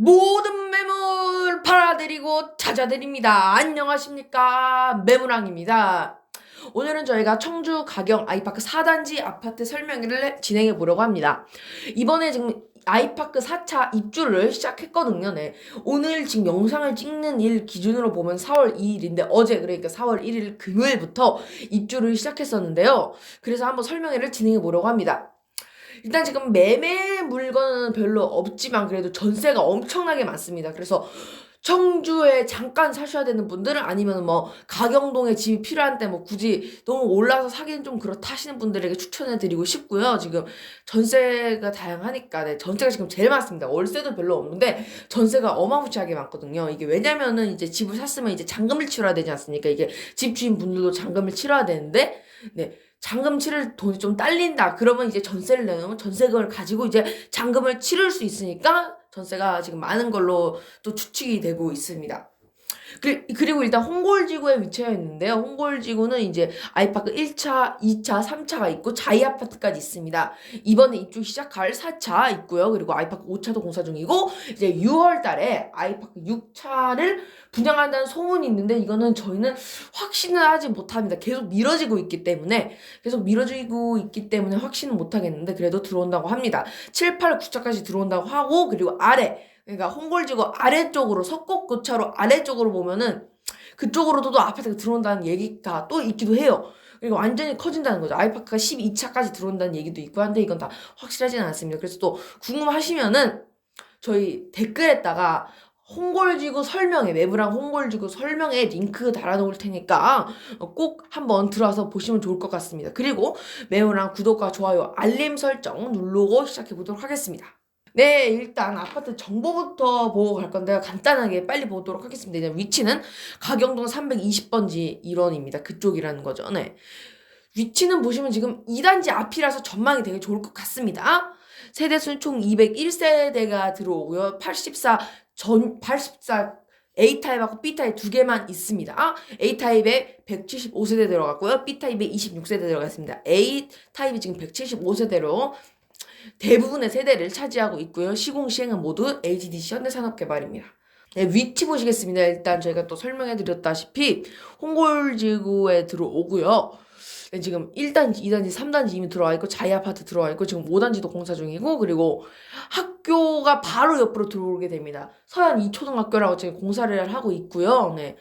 모든 매물 팔아드리고 찾아드립니다. 안녕하십니까. 매물왕입니다. 오늘은 저희가 청주 가경 아이파크 4단지 아파트 설명회를 진행해 보려고 합니다. 이번에 지금 아이파크 4차 입주를 시작했거든요. 네. 오늘 지금 영상을 찍는 일 기준으로 보면 4월 2일인데 어제 그러니까 4월 1일 금요일부터 입주를 시작했었는데요. 그래서 한번 설명회를 진행해 보려고 합니다. 일단 지금 매매 물건은 별로 없지만 그래도 전세가 엄청나게 많습니다. 그래서 청주에 잠깐 사셔야 되는 분들은 아니면 뭐 가경동에 집이 필요한 때 뭐 굳이 너무 올라서 사기는 좀 그렇다 하시는 분들에게 추천해 드리고 싶고요. 지금 전세가 다양하니까 네, 전세가 지금 제일 많습니다. 월세도 별로 없는데 전세가 어마무시하게 많거든요. 이게 왜냐면은 이제 집을 샀으면 이제 잔금을 치러야 되지 않습니까? 이게 집주인 분들도 잔금을 치러야 되는데 네. 잔금 치를 돈이 좀 딸린다. 그러면 이제 전세를 내놓으면 전세금을 가지고 이제 잔금을 치를 수 있으니까 전세가 지금 많은 걸로 또 추측이 되고 있습니다. 그- 그리고 일단 홍골지구에 위치해 있는데요. 홍골지구는 이제 아이파크 1차, 2차, 3차가 있고 자이 아파트까지 있습니다. 이번에 입주 시작할 4차 있고요. 그리고 아이파크 5차도 공사 중이고 이제 6월 달에 아이파크 6차를 분양한다는 소문이 있는데 이거는 저희는 확신을 하지 못합니다. 계속 미뤄지고 있기 때문에 계속 미뤄지고 있기 때문에 확신은 못 하겠는데 그래도 들어온다고 합니다. 7, 8, 9차까지 들어온다고 하고 그리고 아래 그러니까 홍골지구 아래쪽으로 석곡교차로 아래쪽으로 보면은 그쪽으로도 또 아파트가 들어온다는 얘기가 또 있기도 해요. 그리고 완전히 커진다는 거죠. 아이파크가 12차까지 들어온다는 얘기도 있고 한데 이건 다 확실하진 않습니다. 그래서 또 궁금하시면은 저희 댓글에다가 홍골지구 설명에 매부랑 홍골지구 설명에 링크 달아놓을 테니까 꼭 한번 들어와서 보시면 좋을 것 같습니다. 그리고 매부랑 구독과 좋아요 알림 설정 누르고 시작해 보도록 하겠습니다. 네, 일단 아파트 정보부터 보고 갈 건데요. 간단하게 빨리 보도록 하겠습니다. 이제 위치는 가경동 320번지 1원입니다. 그쪽이라는 거죠. 네. 위치는 보시면 지금 2단지 앞이라서 전망이 되게 좋을 것 같습니다. 세대수는 총 201세대가 들어오고요. 84 전, 84 A타입하고 B타입 두 개만 있습니다. A타입에 175세대 들어갔고요. B타입에 26세대 들어갔습니다. A타입이 지금 175세대로 대부분의 세대를 차지하고 있고요. 시공 시행은 모두 HDC 현대산업개발입니다. 네, 위치 보시겠습니다. 일단 저희가 또 설명해 드렸다시피 홍골지구에 들어오고요. 네, 지금 1단지, 2단지, 3단지 이미 들어와 있고 자이 아파트 들어와 있고 지금 5단지도 공사 중이고 그리고 학교가 바로 옆으로 들어오게 됩니다. 서현 2초등학교라고 지금 공사를 하고 있고요. 네.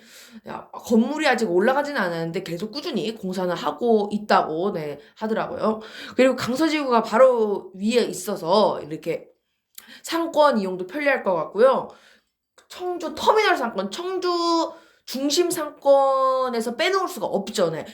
야, 건물이 아직 올라가지는 않았는데 계속 꾸준히 공사는 하고 있다고 네, 하더라고요. 그리고 강서지구가 바로 위에 있어서 이렇게 상권 이용도 편리할 것 같고요. 청주 터미널 상권, 청주 중심 상권에서 빼놓을 수가 없죠. 네.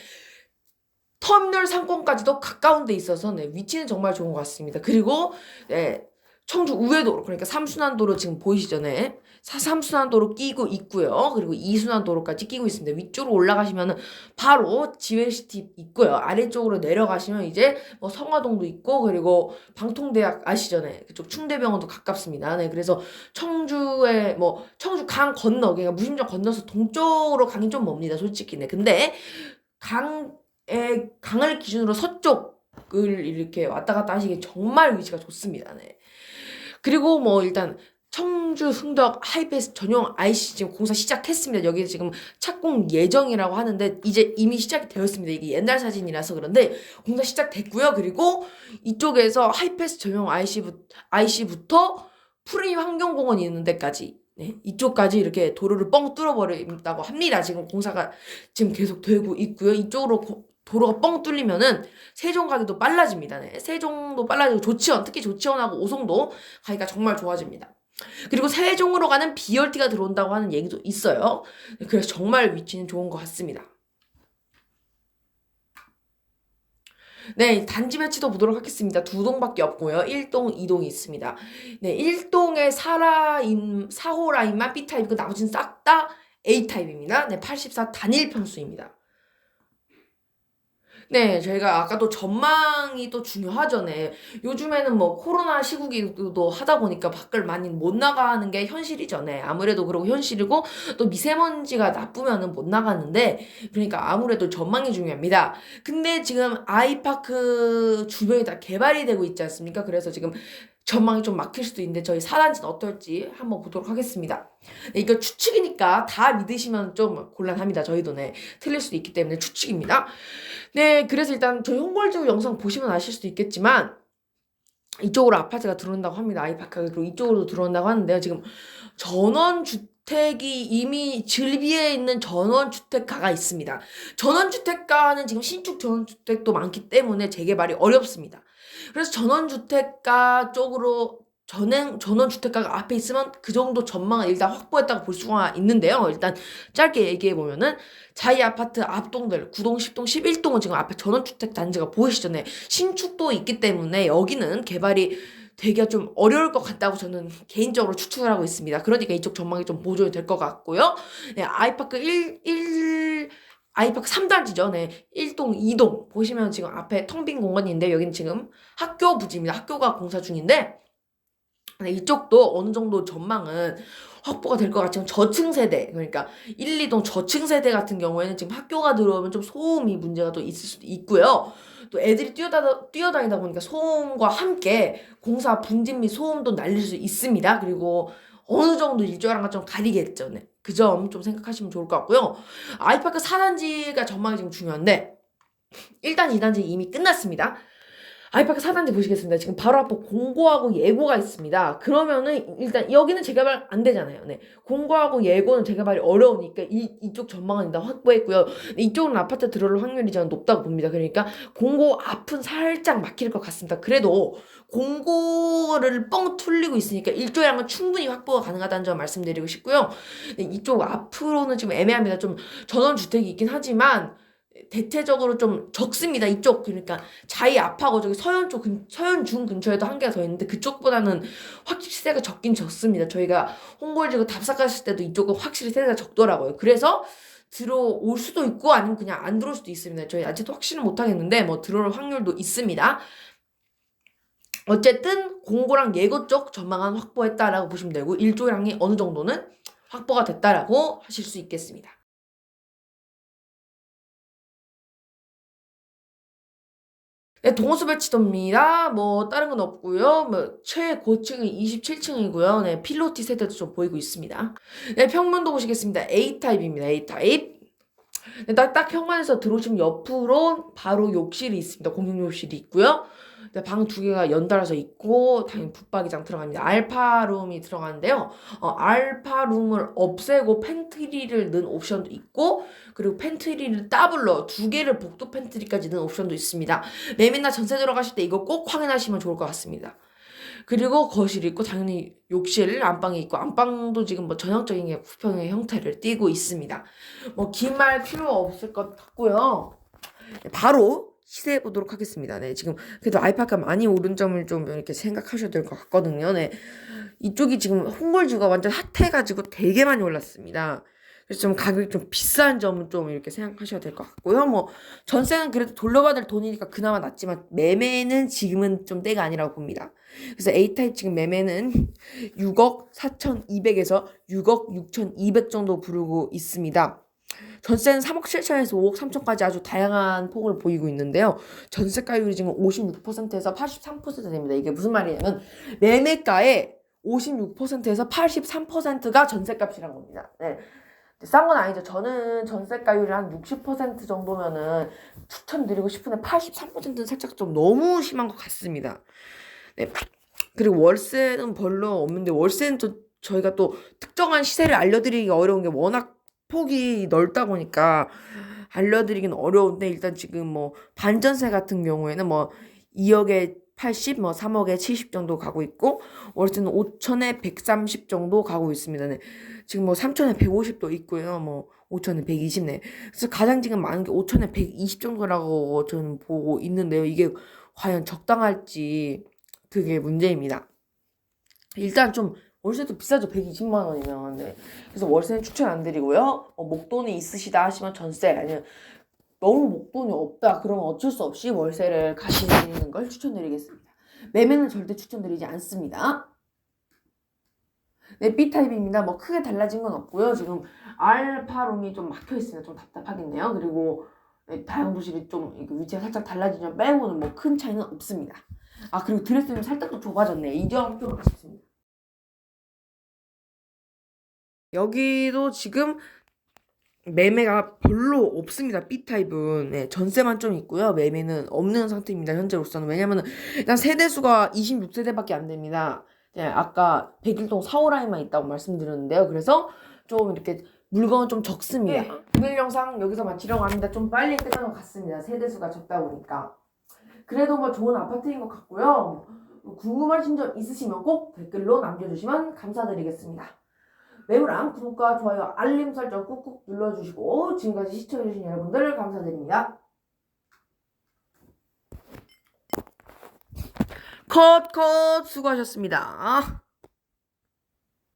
터미널 상권까지도 가까운 데 있어서 네, 위치는 정말 좋은 것 같습니다. 그리고 네, 청주 우회도로 그러니까 삼순환도로 지금 보이시죠? 네. 사- 삼순환도로 끼고 있고요. 그리고 이순환도로까지 끼고 있습니다. 위쪽으로 올라가시면은 바로 지웨시티 있고요. 아래쪽으로 내려가시면 이제 뭐 성화동도 있고 그리고 방통대학 아시죠? 네. 그쪽 충대병원도 가깝습니다. 네. 그래서 청주에 뭐 청주 강 건너 그러니까 무심점 건너서 동쪽으로 가긴 좀 멉니다. 솔직히 네. 근데 강에 강을 기준으로 서쪽을 이렇게 왔다 갔다 하시기 정말 위치가 좋습니다. 네. 그리고 뭐 일단 청주 흥덕 하이패스 전용 IC 지금 공사 시작했습니다. 여기 지금 착공 예정이라고 하는데 이제 이미 시작이 되었습니다. 이게 옛날 사진이라서 그런데 공사 시작됐고요. 그리고 이쪽에서 하이패스 전용 IC부, IC부터 푸르임 환경공원이 있는 데까지 네, 이쪽까지 이렇게 도로를 뻥 뚫어버린다고 합니다. 지금 공사가 지금 계속 되고 있고요. 이쪽으로 고- 도로가 뻥 뚫리면은 세종 가기도 빨라집니다. 네. 세종도 빨라지고 조치원, 특히 조치원하고 오송도 가기가 정말 좋아집니다. 그리고 세종으로 가는 BRT가 들어온다고 하는 얘기도 있어요. 네, 그래서 정말 위치는 좋은 것 같습니다. 네, 단지 배치도 보도록 하겠습니다. 두 동밖에 없고요. 1동, 2동이 있습니다. 네, 1동에 4라인, 4호 라인만 B타입이고 나머지는 싹 다 A타입입니다. 네, 84 단일 평수입니다. 네, 저희가 아까 또 전망이 또 중요하죠. 네. 요즘에는 뭐 코로나 시국이기도 하다 보니까 밖을 많이 못 나가는 게 현실이죠. 네. 아무래도 그러고 현실이고 또 미세먼지가 나쁘면은 못 나가는데 그러니까 아무래도 전망이 중요합니다. 근데 지금 아이파크 주변이 다 개발이 되고 있지 않습니까? 그래서 지금 전망이 좀 막힐 수도 있는데 저희 4단지는 어떨지 한번 보도록 하겠습니다. 네, 이거 추측이니까 다 믿으시면 좀 곤란합니다. 저희도 네 틀릴 수도 있기 때문에 추측입니다. 네 그래서 일단 저희 홍골지구 영상 보시면 아실 수도 있겠지만 이쪽으로 아파트가 들어온다고 합니다. 아이파크가 그리고 이쪽으로 들어온다고 하는데요. 지금 전원 주택이 이미 즐비에 있는 전원 주택가가 있습니다. 전원 주택가는 지금 신축 전원 주택도 많기 때문에 재개발이 어렵습니다. 그래서 전원 주택가 쪽으로 전행 전원 주택가가 앞에 있으면 그 정도 전망을 일단 확보했다고 볼 수가 있는데요. 일단 짧게 얘기해 보면은 자이 아파트 앞동들 9동, 10동, 11동은 지금 앞에 전원 주택 단지가 보이시죠? 네. 신축도 있기 때문에 여기는 개발이 되기가 좀 어려울 것 같다고 저는 개인적으로 추측을 하고 있습니다. 그러니까 이쪽 전망이 좀 보존이 될 것 같고요. 네, 아이파크 1, 1, 아이파크 3단지죠. 네. 1동, 2동. 보시면 지금 앞에 텅 빈 공간인데 여기는 지금 학교 부지입니다. 학교가 공사 중인데 네, 이쪽도 어느 정도 전망은 확보가 될 것 같지만 저층 세대 그러니까 1, 2동 저층 세대 같은 경우에는 지금 학교가 들어오면 좀 소음이 문제가 또 있을 수도 있고요. 또 애들이 뛰어다, 뛰어다니다 보니까 소음과 함께 공사 분진 및 소음도 날릴 수 있습니다. 그리고 어느 정도 일조량과 좀 가리겠죠. 네. 그 점 좀 생각하시면 좋을 것 같고요. 아이파크 4단지가 전망이 지금 중요한데 1단, 2단지 이미 끝났습니다. 아이파크 4단지 보시겠습니다. 지금 바로 앞에 공고하고 예고가 있습니다. 그러면은 일단 여기는 재개발 안 되잖아요. 네. 공고하고 예고는 재개발이 어려우니까 이, 이쪽 전망은 일단 확보했고요. 이쪽은 아파트 들어올 확률이 저는 높다고 봅니다. 그러니까 공고 앞은 살짝 막힐 것 같습니다. 그래도 공고를 뻥 뚫리고 있으니까 일조량은 충분히 확보가 가능하다는 점 말씀드리고 싶고요. 네, 이쪽 앞으로는 지금 애매합니다. 좀 전원주택이 있긴 하지만 대체적으로 좀 적습니다. 이쪽 그러니까 자이 앞하고 저기 서현 쪽 근, 서현 중 근처에도 한 개가 더 있는데 그쪽보다는 확실히 세대가 적긴 적습니다. 저희가 홍골지구 답사 갔을 때도 이쪽은 확실히 세대가 적더라고요. 그래서 들어올 수도 있고 아니면 그냥 안 들어올 수도 있습니다. 저희 아직도 확신은 못 하겠는데 뭐 들어올 확률도 있습니다. 어쨌든 공고랑 예고 쪽 전망은 확보했다라고 보시면 되고 일조량이 어느 정도는 확보가 됐다라고 하실 수 있겠습니다. 네, 동호수 배치도입니다. 뭐 다른 건 없고요. 뭐 최고층이 27층이고요. 네, 필로티 세대도 좀 보이고 있습니다. 네, 평면도 보시겠습니다. A 타입입니다. A 타입. 네, 딱, 딱 현관에서 들어오시면 옆으로 바로 욕실이 있습니다. 공용 욕실이 있고요. 네, 방두 개가 연달아서 있고 당연히 붙박이장 들어갑니다. 알파룸이 들어가는데요. 어, 알파룸을 없애고 팬트리를 넣은 옵션도 있고 그리고 팬트리를 더블로 두 개를 복도 팬트리까지 넣은 옵션도 있습니다. 매매나 전세 들어가실 때 이거 꼭 확인하시면 좋을 것 같습니다. 그리고 거실이 있고 당연히 욕실 안방이 있고 안방도 지금 뭐 전형적인 게 부평의 형태를 띠고 있습니다. 뭐 긴 말 필요 없을 것 같고요. 바로 시도해 보도록 하겠습니다. 네, 지금 그래도 아이파크가 많이 오른 점을 좀 이렇게 생각하셔야 될 것 같거든요. 네, 이쪽이 지금 홍골주가 완전 핫해가지고 되게 많이 올랐습니다. 그래서 좀 가격이 좀 비싼 점은 좀 이렇게 생각하셔야 될 것 같고요. 뭐 전세는 그래도 돌려받을 돈이니까 그나마 낫지만 매매는 지금은 좀 때가 아니라고 봅니다. 그래서 A타입 지금 매매는 6억 4,200에서 6억 6,200 정도 부르고 있습니다. 전세는 3억 7천에서 5억 3천까지 아주 다양한 폭을 보이고 있는데요. 전세가율이 지금 56%에서 83% 됩니다. 이게 무슨 말이냐면 매매가의 56%에서 83%가 전세값이란 겁니다. 네. 싼 건 아니죠. 저는 전세가율이 한 60% 정도면은 추천드리고 싶은데 83%는 살짝 좀 너무 심한 것 같습니다. 네. 그리고 월세는 별로 없는데 월세는 또 저희가 또 특정한 시세를 알려드리기 어려운 게 워낙 폭이 넓다 보니까 알려드리기는 어려운데 일단 지금 뭐 반전세 같은 경우에는 뭐 2억에 80, 뭐 3억에 70 정도 가고 있고 월세는 5천에 130 정도 가고 있습니다. 네. 지금 뭐 3천에 150도 있고요. 뭐 5천에 120네. 그래서 가장 지금 많은 게 5천에 120 정도라고 저는 보고 있는데요. 이게 과연 적당할지 그게 문제입니다. 일단 좀 월세도 비싸죠. 120만 원이면. 네. 그래서 월세는 추천 안 드리고요. 어, 목돈이 있으시다 하시면 전세 아니면 너무 목돈이 없다 그러면 어쩔 수 없이 월세를 가시는 걸 추천드리겠습니다. 매매는 절대 추천드리지 않습니다. 네, B타입입니다. 뭐 크게 달라진 건 없고요. 지금 알파룸이 좀 막혀 있으면 좀 답답하겠네요. 그리고 네, 다용도실이 좀 위치가 살짝 달라지면 빼고는 뭐 큰 차이는 없습니다. 아 그리고 드레스는 살짝 더 좁아졌네. 이 점 좀 아쉽습니다. 여기도 지금 매매가 별로 없습니다. B 타입은 네, 전세만 좀 있고요. 매매는 없는 상태입니다. 현재로서는 왜냐면은 일단 세대수가 26세대밖에 안 됩니다. 네, 아까 백일동 4호 라인만 있다고 말씀드렸는데요. 그래서 좀 이렇게 물건은 좀 적습니다. 네, 오늘 영상 여기서 마치려고 합니다. 좀 빨리 끝난 것 같습니다. 세대수가 적다 보니까. 그래도 뭐 좋은 아파트인 것 같고요. 궁금하신 점 있으시면 꼭 댓글로 남겨주시면 감사드리겠습니다. 매우랑 구독과 좋아요, 알림 설정 꾹꾹 눌러주시고 지금까지 시청해주신 여러분들 감사드립니다. 컷, 컷, 수고하셨습니다.